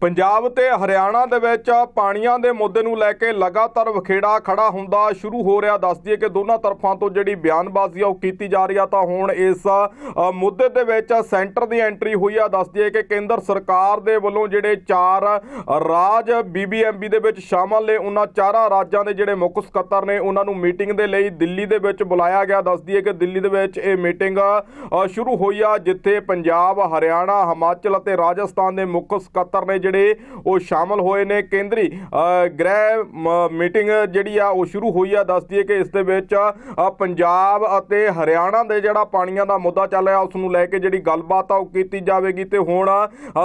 ਪੰਜਾਬ ਤੇ ਹਰਿਆਣਾ ਦੇ ਵਿੱਚ ਪਾਣੀਆਂ ਦੇ ਮੁੱਦੇ ਨੂੰ ਲੈ ਕੇ ਲਗਾਤਾਰ ਵਖੇੜਾ ਖੜਾ ਹੁੰਦਾ ਸ਼ੁਰੂ ਹੋ ਰਿਹਾ। ਦੱਸਦੀ ਹੈ ਕਿ ਦੋਨਾਂ ਤਰਫਾਂ ਤੋਂ ਜਿਹੜੀ ਬਿਆਨਬਾਜ਼ੀ ਆ ਉਹ ਕੀਤੀ ਜਾ ਰਹੀ ਆ ਤਾਂ ਹੁਣ ਇਸ ਮੁੱਦੇ ਦੇ ਵਿੱਚ ਸੈਂਟਰ ਦੀ ਐਂਟਰੀ ਹੋਈ ਆ। ਦੱਸਦੀ ਹੈ ਕਿ ਕੇਂਦਰ ਸਰਕਾਰ ਦੇ ਵੱਲੋਂ ਜਿਹੜੇ ਚਾਰ ਰਾਜ ਬੀਬੀਐਮਬੀ ਦੇ ਵਿੱਚ ਸ਼ਾਮਲ ਨੇ, ਉਹਨਾਂ ਚਾਰਾਂ ਰਾਜਾਂ ਦੇ ਜਿਹੜੇ ਮੁੱਖ ਸਕੱਤਰ ਨੇ, ਉਹਨਾਂ ਨੂੰ ਮੀਟਿੰਗ ਦੇ ਲਈ ਦਿੱਲੀ ਦੇ ਵਿੱਚ ਬੁਲਾਇਆ ਗਿਆ। ਦੱਸਦੀ ਹੈ ਕਿ ਦਿੱਲੀ ਦੇ ਵਿੱਚ ਇਹ ਮੀਟਿੰਗ ਸ਼ੁਰੂ ਹੋਈ ਆ, ਜਿੱਥੇ ਪੰਜਾਬ, ਹਰਿਆਣਾ, ਹਿਮਾਚਲ ਅਤੇ ਰਾਜਸਥਾਨ ਦੇ ਮੁੱਖ ਸਕੱਤਰ ਨੇ ਜਿਹੜੇ ਉਹ ਸ਼ਾਮਲ ਹੋਏ ਨੇ ਕੇਂਦਰੀ ਗ੍ਰਹਿ, ਮ- ਮੀਟਿੰਗ ਜਿਹੜੀ ਆ, ਉਹ ਸ਼ੁਰੂ ਹੋਈ ਆ। ਦੱਸ ਦਈਏ ਕਿ ਇਸ ਦੇ ਵਿੱਚ ਪੰਜਾਬ ਅਤੇ ਹਰਿਆਣਾ ਦੇ ਜਿਹੜਾ ਪਾਣੀਆਂ ਦਾ ਮੁੱਦਾ ਚੱਲ ਰਿਹਾ, ਉਸ ਨੂੰ ਲੈ ਕੇ ਜਿਹੜੀ ਗੱਲਬਾਤ ਆ, ਉਹ ਕੀਤੀ ਜਾਵੇਗੀ। ਤੇ ਹੁਣ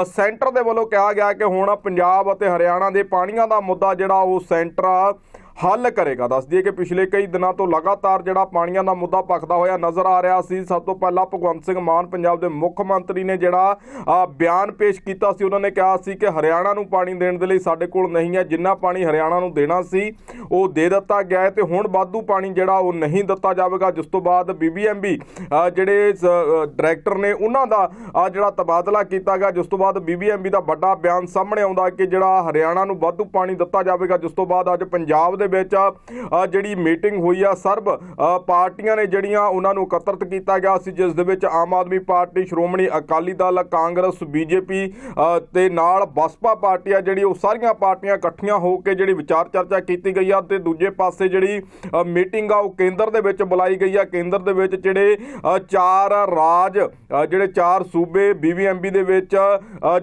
ਸੈਂਟਰ ਦੇ ਵੱਲੋਂ ਕਿਹਾ ਗਿਆ ਕਿ ਹੁਣ ਪੰਜਾਬ ਅਤੇ ਹਰਿਆਣਾ ਦੇ ਪਾਣੀਆਂ ਦਾ ਮੁੱਦਾ ਜਿਹੜਾ, ਉਹ ਸੈਂਟਰ ਹੱਲ ਕਰੇਗਾ। ਦੱਸ ਦਈਏ ਕਿ ਪਿਛਲੇ ਕਈ ਦਿਨਾਂ ਤੋਂ ਲਗਾਤਾਰ ਜਿਹੜਾ ਪਾਣੀਆਂ ਦਾ ਮੁੱਦਾ ਭਖਦਾ ਹੋਇਆ ਨਜ਼ਰ ਆ ਰਿਹਾ ਸੀ, ਸਭ ਤੋਂ ਪਹਿਲਾਂ ਭਗਵੰਤ ਸਿੰਘ ਮਾਨ ਪੰਜਾਬ ਦੇ ਮੁੱਖ ਮੰਤਰੀ ਨੇ ਜਿਹੜਾ ਬਿਆਨ ਪੇਸ਼ ਕੀਤਾ ਸੀ, ਉਹਨਾਂ ਨੇ ਕਿਹਾ ਸੀ ਕਿ ਹਰਿਆਣਾ ਨੂੰ ਪਾਣੀ ਦੇਣ ਦੇ ਲਈ ਸਾਡੇ ਕੋਲ ਨਹੀਂ ਹੈ, ਜਿੰਨਾ ਪਾਣੀ ਹਰਿਆਣਾ ਨੂੰ ਦੇਣਾ ਸੀ, ਉਹ ਦੇ ਦਿੱਤਾ ਗਿਆ ਹੈ ਤੇ ਹੁਣ ਵਾਧੂ ਪਾਣੀ ਜਿਹੜਾ ਉਹ ਨਹੀਂ ਦਿੱਤਾ ਜਾਵੇਗਾ। ਜਿਸ ਤੋਂ ਬਾਅਦ ਬੀਬੀਐਮਬੀ ਜਿਹੜੇ, ਸ- ਡਾਇਰੈਕਟਰ ਨੇ ਉਹਨਾਂ ਦਾ ਜਿਹੜਾ ਤਬਾਦਲਾ ਕੀਤਾ ਗਿਆ। ਜਿਸ ਤੋਂ ਬਾਅਦ ਬੀਬੀਐਮਬੀ ਦਾ ਵੱਡਾ ਬਿਆਨ ਸਾਹਮਣੇ ਆਉਂਦਾ ਕਿ ਜਿਹੜਾ ਹਰਿਆਣਾ ਨੂੰ ਵਾਧੂ ਪਾਣੀ ਦਿੱਤਾ ਜਾਵੇਗਾ, ਜਿਸ ਤੋਂ ਬਾਅਦ ਅੱਜ ਪੰਜਾਬ ਦੇ ਵਿੱਚ ਜਿਹੜੀ ਮੀਟਿੰਗ ਹੋਈ ਆ, ਸਰਬ ਪਾਰਟੀਆਂ ਨੇ ਜਿਹੜੀਆਂ ਉਹਨਾਂ ਨੂੰ ਇਕੱਤਰਿਤ ਕੀਤਾ ਗਿਆ ਸੀ, ਜਿਸ ਦੇ ਵਿੱਚ ਆਮ ਆਦਮੀ ਪਾਰਟੀ, ਸ਼੍ਰੋਮਣੀ ਅਕਾਲੀ ਦਲ, ਕਾਂਗਰਸ, ਬੀਜੇਪੀ ਤੇ ਨਾਲ ਬਸਪਾ ਪਾਰਟੀ ਆ ਜਿਹੜੀ, ਉਹ ਸਾਰੀਆਂ ਪਾਰਟੀਆਂ ਇਕੱਠੀਆਂ ਹੋ ਕੇ ਜਿਹੜੀ ਵਿਚਾਰ ਚਰਚਾ ਕੀਤੀ ਗਈ ਆ, ਤੇ ਦੂਜੇ ਪਾਸੇ ਜਿਹੜੀ ਮੀਟਿੰਗ ਆ, ਉਹ ਕੇਂਦਰ ਦੇ ਵਿੱਚ ਬੁਲਾਈ ਗਈ ਆ, ਕੇਂਦਰ ਦੇ ਵਿੱਚ ਜਿਹੜੇ ਚਾਰ ਰਾਜ ਜਿਹੜੇ ਚਾਰ ਸੂਬੇ ਬੀਬੀਐਮਬੀ ਦੇ ਵਿੱਚ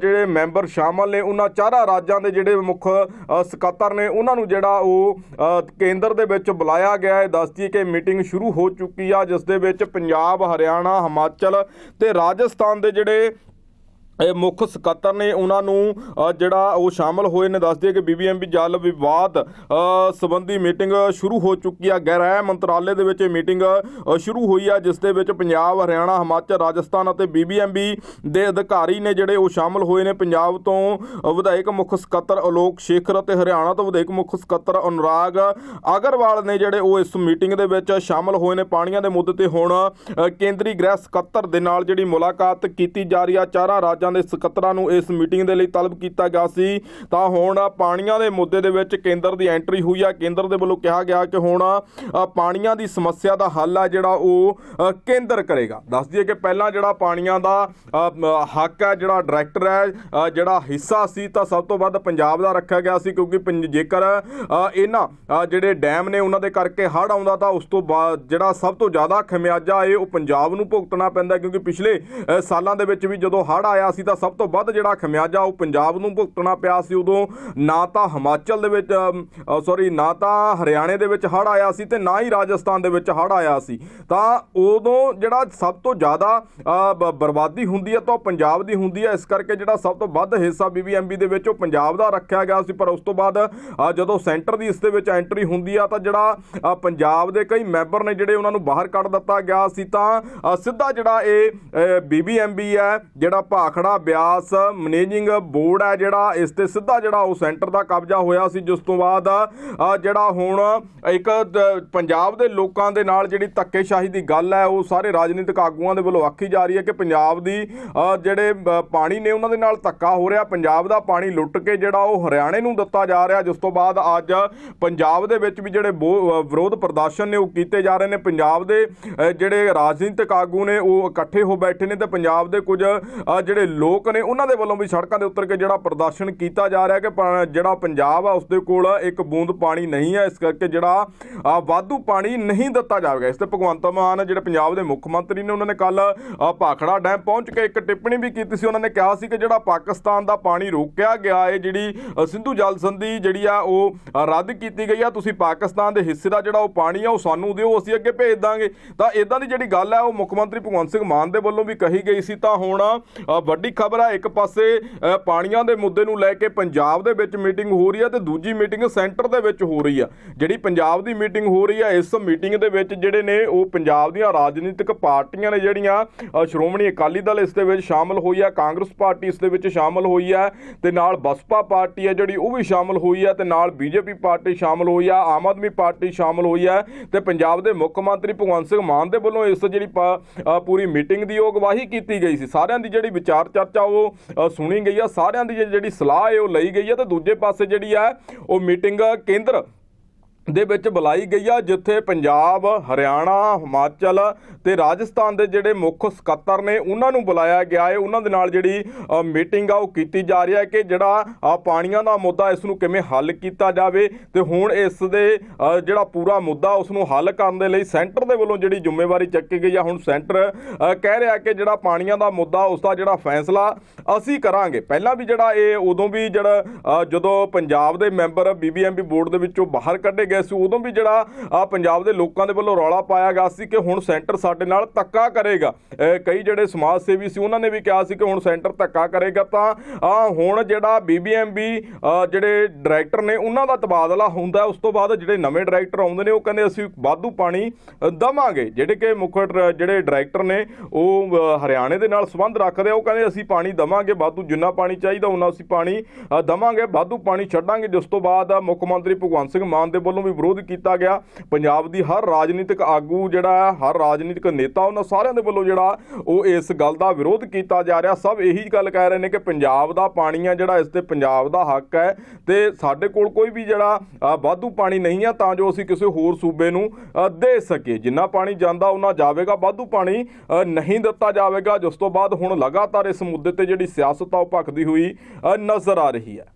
ਜਿਹੜੇ ਮੈਂਬਰ ਸ਼ਾਮਲ ਨੇ, ਉਹਨਾਂ ਚਾਰਾਂ ਰਾਜਾਂ ਦੇ ਜਿਹੜੇ ਮੁੱਖ ਸਕੱਤਰ ਨੇ, ਉਹਨਾਂ ਨੂੰ ਜਿਹੜਾ ਉਹ ਕੇਂਦਰ ਦੇ ਵਿੱਚ ਬੁਲਾਇਆ ਗਿਆ ਹੈ। ਦੱਸਦੀ ਕਿ ਮੀਟਿੰਗ ਸ਼ੁਰੂ ਹੋ ਚੁੱਕੀ ਆ, ਜਿਸ ਦੇ ਵਿੱਚ ਪੰਜਾਬ, ਹਰਿਆਣਾ, ਹਿਮਾਚਲ ਤੇ ਰਾਜਸਥਾਨ ਦੇ ਜਿਹੜੇ ਮੁੱਖ ਸਕੱਤਰ ਨੇ ਉਹਨਾਂ ਨੂੰ ਜਿਹੜਾ ਉਹ ਸ਼ਾਮਲ ਹੋਏ ਨੇ ਦੱਸਦੇ ਕਿ ਬੀਬੀਐਮਬੀ ਜਲ ਵਿਵਾਦ ਸੰਬੰਧੀ ਮੀਟਿੰਗ ਸ਼ੁਰੂ ਹੋ ਚੁੱਕੀ ਆ। ਗ੍ਰਹਿ ਮੰਤਰਾਲੇ ਦੇ ਵਿੱਚ ਇਹ ਮੀਟਿੰਗ ਸ਼ੁਰੂ ਹੋਈ ਆ, ਜਿਸ ਦੇ ਵਿੱਚ ਪੰਜਾਬ, ਹਰਿਆਣਾ, ਹਿਮਾਚਲ, ਰਾਜਸਥਾਨ ਅਤੇ ਬੀਬੀਐਮਬੀ ਦੇ ਅਧਿਕਾਰੀ ਨੇ ਜਿਹੜੇ ਉਹ ਸ਼ਾਮਲ ਹੋਏ ਨੇ। ਪੰਜਾਬ ਤੋਂ ਵਿਧਾਇਕ ਮੁੱਖ ਸਕੱਤਰ ਅਲੋਕ ਸ਼ੇਖਰ ਅਤੇ ਹਰਿਆਣਾ ਤੋਂ ਵਿਧਾਇਕ ਮੁੱਖ ਸਕੱਤਰ ਅਨੁਰਾਗ ਅਗਰਵਾਲ ਨੇ ਜਿਹੜੇ ਉਹ ਇਸ ਮੀਟਿੰਗ ਦੇ ਵਿੱਚ ਸ਼ਾਮਲ ਹੋਏ ਨੇ। ਪਾਣੀਆਂ ਦੇ ਮੁੱਦੇ ਤੇ ਹੁਣ ਕੇਂਦਰੀ ਗ੍ਰਹਿ ਸਕੱਤਰ ਦੇ ਨਾਲ ਜਿਹੜੀ ਮੁਲਾਕਾਤ ਕੀਤੀ ਜਾ ਰਹੀ ਆ। ਚਾਰਾਂ ਰਾਜਾਂ ਦੇ ਸਕੱਤਰਾਂ ਨੂੰ ਇਸ ਮੀਟਿੰਗ ਦੇ ਲਈ ਤਲਬ ਕੀਤਾ ਗਿਆ ਸੀ। ਤਾਂ ਹੁਣ ਪਾਣੀਆਂ ਦੇ ਮੁੱਦੇ ਦੇ ਵਿੱਚ ਕੇਂਦਰ ਦੀ ਐਂਟਰੀ ਹੋਈ ਆ। ਕੇਂਦਰ ਦੇ ਵੱਲੋਂ ਕਿਹਾ ਗਿਆ ਕਿ ਹੁਣ ਪਾਣੀਆਂ ਦੀ ਸਮੱਸਿਆ ਦਾ ਹੱਲ ਆ ਜਿਹੜਾ ਉਹ ਕੇਂਦਰ ਕਰੇਗਾ। ਦੱਸ ਦਈਏ ਕਿ ਪਹਿਲਾਂ ਜਿਹੜਾ ਪਾਣੀਆਂ ਦਾ ਹੱਕ ਹੈ ਜਿਹੜਾ ਡਾਇਰੈਕਟਰ ਹੈ ਜਿਹੜਾ ਹਿੱਸਾ ਸੀ, ਤਾਂ ਸਭ ਤੋਂ ਵੱਧ ਪੰਜਾਬ ਦਾ ਰੱਖਿਆ ਗਿਆ ਸੀ। ਕਿਉਂਕਿ ਪੰਜ- ਜੇਕਰ ਇਹਨਾਂ ਜਿਹੜੇ ਡੈਮ ਨੇ ਉਹਨਾਂ ਦੇ ਕਰਕੇ ਹੜ੍ਹ ਆਉਂਦਾ, ਤਾਂ ਉਸ ਤੋਂ ਬਾਅਦ ਜਿਹੜਾ ਸਭ ਤੋਂ ਜ਼ਿਆਦਾ ਖਮਿਆਜਾ ਇਹ ਉਹ ਪੰਜਾਬ ਨੂੰ ਭੁਗਤਣਾ ਪੈਂਦਾ। ਕਿਉਂਕਿ ਪਿਛਲੇ ਸਾਲਾਂ ਦੇ ਵਿੱਚ ਵੀ ਜਦੋਂ ਹੜ੍ਹ ਆਇਆ ਸੀ ਤਾਂ ਸਭ ਤੋਂ ਵੱਧ ਜਿਹੜਾ ਖਮਿਆਜਾ ਉਹ ਪੰਜਾਬ ਨੂੰ ਭੁਗਤਣਾ ਪਿਆ ਸੀ। ਉਦੋਂ ਨਾ ਤਾਂ ਹਿਮਾਚਲ ਦੇ ਵਿੱਚ ਸੌਰੀ ਨਾ ਤਾਂ ਹਰਿਆਣੇ ਦੇ ਵਿੱਚ ਹੜ੍ਹ ਆਇਆ ਸੀ ਤੇ ਨਾ ਹੀ ਰਾਜਸਥਾਨ ਦੇ ਵਿੱਚ ਹੜ੍ਹ ਆਇਆ ਸੀ। ਤਾਂ ਉਦੋਂ ਜਿਹੜਾ ਸਭ ਤੋਂ ਜ਼ਿਆਦਾ ਬ- ਬਰਬਾਦੀ ਹੁੰਦੀ ਹੈ ਤਾਂ ਉਹ ਪੰਜਾਬ ਦੀ ਹੁੰਦੀ ਹੈ। ਇਸ ਕਰਕੇ ਜਿਹੜਾ ਸਭ ਤੋਂ ਵੱਧ ਹਿੱਸਾ ਬੀਬੀਐਮਬੀ ਦੇ ਵਿੱਚ ਉਹ ਪੰਜਾਬ ਦਾ ਰੱਖਿਆ ਗਿਆ ਸੀ। ਪਰ ਉਸ ਤੋਂ ਬਾਅਦ ਜਦੋਂ ਸੈਂਟਰ ਦੀ ਇਸ ਦੇ ਵਿੱਚ ਐਂਟਰੀ ਹੁੰਦੀ ਆ ਤਾਂ ਜਿਹੜਾ ਪੰਜਾਬ ਦੇ ਕਈ ਮੈਂਬਰ ਨੇ ਜਿਹੜੇ ਉਹਨਾਂ ਨੂੰ ਬਾਹਰ ਕੱਢ ਦਿੱਤਾ ਗਿਆ ਸੀ। ਤਾਂ ਸਿੱਧਾ ਜਿਹੜਾ ਇਹ ਬੀਬੀਐਮਬੀ ਹੈ, ਜਿਹੜਾ ਭਾਖੜਾ ਬਿਆਸ ਮੈਨੇਜਿੰਗ ਬੋਰਡ ਹੈ ਜਿਹੜਾ, ਇਸ ਤੇ ਸਿੱਧਾ ਜਿਹੜਾ ਉਹ ਸੈਂਟਰ ਦਾ ਕਬਜ਼ਾ ਹੋਇਆ ਸੀ, ਜਿਸ ਤੋਂ ਬਾਅਦ ਜਿਹੜਾ ਹੁਣ ਇੱਕ ਪੰਜਾਬ ਦੇ ਲੋਕਾਂ ਦੇ ਨਾਲ ਜਿਹੜੀ ਧੱਕੇਸ਼ਾਹੀ ਦੀ ਗੱਲ ਹੈ, ਉਹ ਸਾਰੇ ਰਾਜਨੀਤਿਕ ਆਗੂਆਂ ਦੇ ਵੱਲੋਂ ਆਖੀ ਜਾ ਰਹੀ ਹੈ ਕਿ ਪੰਜਾਬ ਦੀ ਜਿਹੜੇ ਪਾਣੀ ਨੇ ਉਹਨਾਂ ਦੇ ਨਾਲ ਧੱਕਾ ਹੋ ਰਿਹਾ, ਪੰਜਾਬ ਦਾ ਪਾਣੀ ਲੁੱਟ ਕੇ ਜਿਹੜਾ ਉਹ ਹਰਿਆਣੇ ਨੂੰ ਦਿੱਤਾ ਜਾ ਰਿਹਾ, ਜਿਸ ਤੋਂ ਬਾਅਦ ਅੱਜ ਪੰਜਾਬ ਦੇ ਵਿੱਚ ਵੀ ਜਿਹੜੇ ਬੋ- ਵਿਰੋਧ ਪ੍ਰਦਰਸ਼ਨ ਨੇ ਉਹ ਕੀਤੇ ਜਾ ਰਹੇ ਨੇ, ਪੰਜਾਬ ਦੇ ਜਿਹੜੇ ਰਾਜਨੀਤਿਕ ਆਗੂ ਨੇ ਉਹ ਇਕੱਠੇ ਹੋ ਬੈਠੇ ਨੇ ਤੇ ਪੰਜਾਬ ਦੇ ਕੁਝ ਜਿਹੜੇ ਲੋਕ ਨੇ ਉਹਨਾਂ ਦੇ ਵੱਲੋਂ ਵੀ ਸੜਕਾਂ ਦੇ ਉੱਤਰ ਕੇ ਜਿਹੜਾ ਪ੍ਰਦਰਸ਼ਨ ਕੀਤਾ ਜਾ ਰਿਹਾ ਕਿ ਪ- ਜਿਹੜਾ ਪੰਜਾਬ ਆ ਉਸ ਦੇ ਕੋਲ ਇੱਕ ਬੂੰਦ ਪਾਣੀ ਨਹੀਂ ਹੈ। ਇਸ ਕਰਕੇ ਜਿਹੜਾ ਵਾਧੂ ਪਾਣੀ ਨਹੀਂ ਦਿੱਤਾ ਜਾਵੇਗਾ। ਇਸ ਤੇ ਭਗਵੰਤ ਮਾਨ ਜਿਹੜੇ ਪੰਜਾਬ ਦੇ ਮੁੱਖ ਮੰਤਰੀ ਨੇ ਉਹਨਾਂ ਨੇ ਕੱਲ ਭਾਖੜਾ ਡੈਮ ਪਹੁੰਚ ਕੇ ਇੱਕ ਟਿੱਪਣੀ ਵੀ ਕੀਤੀ ਸੀ। ਉਹਨਾਂ ਨੇ ਕਿਹਾ ਸੀ ਕਿ ਜਿਹੜਾ ਪਾਕਿਸਤਾਨ ਦਾ ਪਾਣੀ ਰੋਕਿਆ ਗਿਆ ਹੈ ਜਿਹੜੀ ਅ, ਸਿੰਧੂ ਜਲ ਸੰਧੀ ਜਿਹੜੀ ਆ ਉਹ ਰੱਦ ਕੀਤੀ ਗਈ ਆ। ਤੁਸੀਂ ਪਾਕਿਸਤਾਨ ਦੇ ਹਿੱਸੇ ਦਾ ਜਿਹੜਾ ਉਹ ਪਾਣੀ ਆ ਉਹ ਸਾਨੂੰ ਦਿਓ ਅਸੀਂ ਅੱਗੇ ਭੇਜ ਦਾਂਗੇ। ਤਾਂ ਇਦਾਂ ਦੀ ਜਿਹੜੀ ਗੱਲ ਹੈ ਉਹ ਮੁੱਖ ਮੰਤਰੀ ਭਗਵੰਤ ਸਿੰਘ ਮਾਨ ਦੇ ਵੱਲੋਂ ਵੀ ਕਹੀ ਗਈ ਸੀ। ਤਾਂ ਹੁਣ ਵੱਡੀ ਵੱਡੀ ਖਬਰ ਹੈ ਇੱਕ ਪਾਸੇ ਪਾਣੀਆਂ ਦੇ ਮੁੱਦੇ ਨੂੰ ਲੈ ਕੇ ਪੰਜਾਬ ਦੇ ਵਿੱਚ ਮੀਟਿੰਗ ਹੋ ਰਹੀ ਹੈ ਤੇ ਦੂਜੀ ਮੀਟਿੰਗ ਸੈਂਟਰ ਦੇ ਵਿੱਚ ਹੋ ਰਹੀ ਹੈ ਜਿਹੜੀ ਪੰਜਾਬ ਦੀ ਮੀਟਿੰਗ ਹੋ ਰਹੀ ਹੈ ਇਸ ਮੀਟਿੰਗ ਦੇ ਵਿੱਚ ਜਿਹੜੇ ਨੇ, ਉਹ ਪੰਜਾਬ ਦੀਆਂ ਰਾਜਨੀਤਿਕ ਪਾਰਟੀਆਂ ਨੇ ਜਿਹੜੀਆਂ ਸ਼੍ਰੋਮਣੀ ਅਕਾਲੀ ਦਲ ਇਸ ਦੇ ਵਿੱਚ ਸ਼ਾਮਲ ਹੋਈ ਹੈ ਕਾਂਗਰਸ ਪਾਰਟੀ ਇਸ ਦੇ ਵਿੱਚ ਸ਼ਾਮਲ ਹੋਈ ਹੈ ਤੇ ਨਾਲ ਬਸਪਾ ਪਾਰਟੀ ਹੈ ਜਿਹੜੀ, ਉਹ ਵੀ ਸ਼ਾਮਲ ਹੋਈ ਹੈ ਤੇ ਨਾਲ ਬੀਜੇਪੀ ਪਾਰਟੀ ਸ਼ਾਮਲ ਹੋਈ ਹੈ ਆਮ ਆਦਮੀ ਪਾਰਟੀ ਸ਼ਾਮਲ ਹੋਈ ਹੈ ਤੇ ਪੰਜਾਬ ਦੇ ਮੁੱਖ ਮੰਤਰੀ ਭਗਵੰਤ ਸਿੰਘ ਮਾਨ ਦੇ ਵੱਲੋਂ ਇਸ ਜਿਹੜੀ ਪੂਰੀ ਮੀਟਿੰਗ ਦੀ ਉਹ ਅਗਵਾਹੀ ਕੀਤੀ ਗਈ ਸੀ। ਸਾਰਿਆਂ ਦੀ ਜਿਹੜੀ ਵਿਚਾਰ ਵਿਚਾਰ ਚਰਚਾ ਉਹ ਸੁਣੀ ਗਈ ਆ। ਸਾਰਿਆਂ ਦੀ ਜਿਹੜੀ ਸਲਾਹ ਹੈ, ਉਹ ਲਈ ਗਈ ਹੈ ਤੇ ਦੂਜੇ ਪਾਸੇ ਜਿਹੜੀ ਆ, ਉਹ ਮੀਟਿੰਗ ਕੇਂਦਰ ਦੇ ਵਿੱਚ ਬੁਲਾਈ ਗਈ ਆ, ਜਿੱਥੇ ਪੰਜਾਬ, ਹਰਿਆਣਾ, ਹਿਮਾਚਲ ਤੇ ਰਾਜਸਥਾਨ ਦੇ ਜਿਹੜੇ ਮੁੱਖ ਸਕੱਤਰ ਨੇ, ਉਹਨਾਂ ਨੂੰ ਬੁਲਾਇਆ ਗਿਆ ਹੈ। ਉਹਨਾਂ ਦੇ ਨਾਲ ਜਿਹੜੀ ਮੀਟਿੰਗ ਆ, ਉਹ ਕੀਤੀ ਜਾ ਰਹੀ ਹੈ ਕਿ ਜਿਹੜਾ ਪਾਣੀਆਂ ਦਾ ਮੁੱਦਾ ਇਸ ਨੂੰ ਕਿਵੇਂ ਹੱਲ ਕੀਤਾ ਜਾਵੇ ਤੇ ਹੁਣ ਇਸ ਦੇ ਜਿਹੜਾ ਪੂਰਾ ਮੁੱਦਾ ਉਸ ਨੂੰ ਹੱਲ ਕਰਨ ਦੇ ਲਈ ਸੈਂਟਰ ਦੇ ਵੱਲੋਂ ਜਿਹੜੀ ਜ਼ਿੰਮੇਵਾਰੀ ਚੱਕੀ ਗਈ ਆ। ਹੁਣ ਸੈਂਟਰ ਕਹਿ ਰਿਹਾ ਕਿ ਜਿਹੜਾ ਪਾਣੀਆਂ ਦਾ ਮੁੱਦਾ, ਉਸ ਦਾ ਜਿਹੜਾ ਫੈਸਲਾ ਅਸੀਂ ਕਰਾਂਗੇ। ਪਹਿਲਾਂ ਵੀ ਜਿਹੜਾ ਇਹ ਉਦੋਂ ਵੀ ਜਿਹੜਾ ਜਦੋਂ ਪੰਜਾਬ ਦੇ ਮੈਂਬਰ ਬੀਬੀਐਮਬੀ ਬੋਰਡ ਦੇ ਵਿੱਚੋਂ ਬਾਹਰ ਕੱਢੇ ਗਏ ਸੀ, ਉਦੋਂ ਵੀ ਜਿਹੜਾ ਪੰਜਾਬ ਦੇ ਲੋਕਾਂ ਦੇ ਵੱਲੋਂ ਰੌਲਾ ਪਾਇਆ ਗਿਆ ਸੀ ਕਿ ਹੁਣ ਸੈਂਟਰ ਸਾਡੇ ਨਾਲ ਧੱਕਾ ਕਰੇਗਾ। ਕਈ ਜਿਹੜੇ ਸਮਾਜ ਸੇਵੀ ਸੀ ਉਹਨਾਂ ਨੇ ਵੀ ਕਿਹਾ ਸੀ ਕਿ ਹੁਣ ਸੈਂਟਰ ਧੱਕਾ ਕਰੇਗਾ ਤਾਂ ਆ ਹੁਣ ਜਿਹੜਾ ਬੀਬੀਐਮਬੀ ਜਿਹੜੇ ਡਾਇਰੈਕਟਰ ਨੇ ਉਹਨਾਂ ਦਾ ਤਬਾਦਲਾ ਹੁੰਦਾ ਉਸ ਤੋਂ ਬਾਅਦ ਜਿਹੜੇ ਨਵੇਂ ਡਾਇਰੈਕਟਰ ਆਉਂਦੇ ਨੇ ਉਹ ਕਹਿੰਦੇ ਅਸੀਂ ਵਾਧੂ ਪਾਣੀ ਅ, ਦਵਾਂਗੇ। ਜਿਹੜੇ ਕਿ ਮੁੱਖ ਡਰ- ਜਿਹੜੇ ਡਾਇਰੈਕਟਰ ਨੇ ਉਹ ਹਰਿਆਣੇ ਦੇ ਨਾਲ ਸੰਬੰਧ ਰੱਖਦੇ ਆ। ਉਹ ਕਹਿੰਦੇ ਅਸੀਂ ਪਾਣੀ ਦਵਾਂਗੇ ਵਾਧੂ ਜਿੰਨਾ ਪਾਣੀ ਚਾਹੀਦਾ ਉਹਨਾਂ ਅਸੀਂ ਪਾਣੀ ਅ, ਦਵਾਂਗੇ ਵਾਧੂ ਪਾਣੀ ਛੱਡਾਂਗੇ। ਜਿਸ ਤੋਂ ਬਾਅਦ ਮੁੱਖ ਮੰਤਰੀ ਭਗਵੰਤ ਸਿੰਘ ਮਾਨ ਦੇ ਵੱਲੋਂ ਵੀ ਵਿਰੋਧ ਕੀਤਾ ਗਿਆ। ਪੰਜਾਬ ਦੀ ਹਰ ਰਾਜਨੀਤਿਕ ਆਗੂ ਜਿਹੜਾ ਹੈ ਹਰ ਰਾਜਨੀਤਿਕ ਨੇਤਾ ਉਹਨਾਂ ਸਾਰਿਆਂ ਦੇ ਵੱਲੋਂ ਜਿਹੜਾ ਉਹ ਇਸ ਗੱਲ ਦਾ ਵਿਰੋਧ ਕੀਤਾ ਜਾ ਰਿਹਾ। ਸਭ ਇਹੀ ਗੱਲ ਕਹਿ ਰਹੇ ਨੇ ਕਿ ਪੰਜਾਬ ਦਾ ਪਾਣੀ ਆ, ਜਿਹੜਾ ਇਸ ਤੇ ਪੰਜਾਬ ਦਾ ਹੱਕ ਹੈ ਤੇ ਸਾਡੇ ਕੋਲ ਕੋਈ ਵੀ ਜਿਹੜਾ ਵਾਧੂ ਪਾਣੀ ਨਹੀਂ ਆ, ਤਾਂ ਜੋ ਅਸੀਂ ਕਿਸੇ ਹੋਰ ਸੂਬੇ ਨੂੰ ਦੇ ਸਕੀਏ। ਜਿੰਨਾ ਪਾਣੀ ਜਾਂਦਾ ਉਹਨਾਂ ਜਾਵੇਗਾ। ਵਾਧੂ ਪਾਣੀ ਨਹੀਂ ਦਿੱਤਾ ਜਾਵੇਗਾ। ਜਿਸ ਤੋਂ ਬਾਅਦ ਹੁਣ ਲਗਾਤਾਰ ਇਸ ਮੁੱਦੇ ਤੇ ਜਿਹੜੀ ਸਿਆਸਤ ਆ, ਉਹ ਭਖਦੀ ਹੋਈ ਨਜ਼ਰ ਆ ਰਹੀ ਹੈ।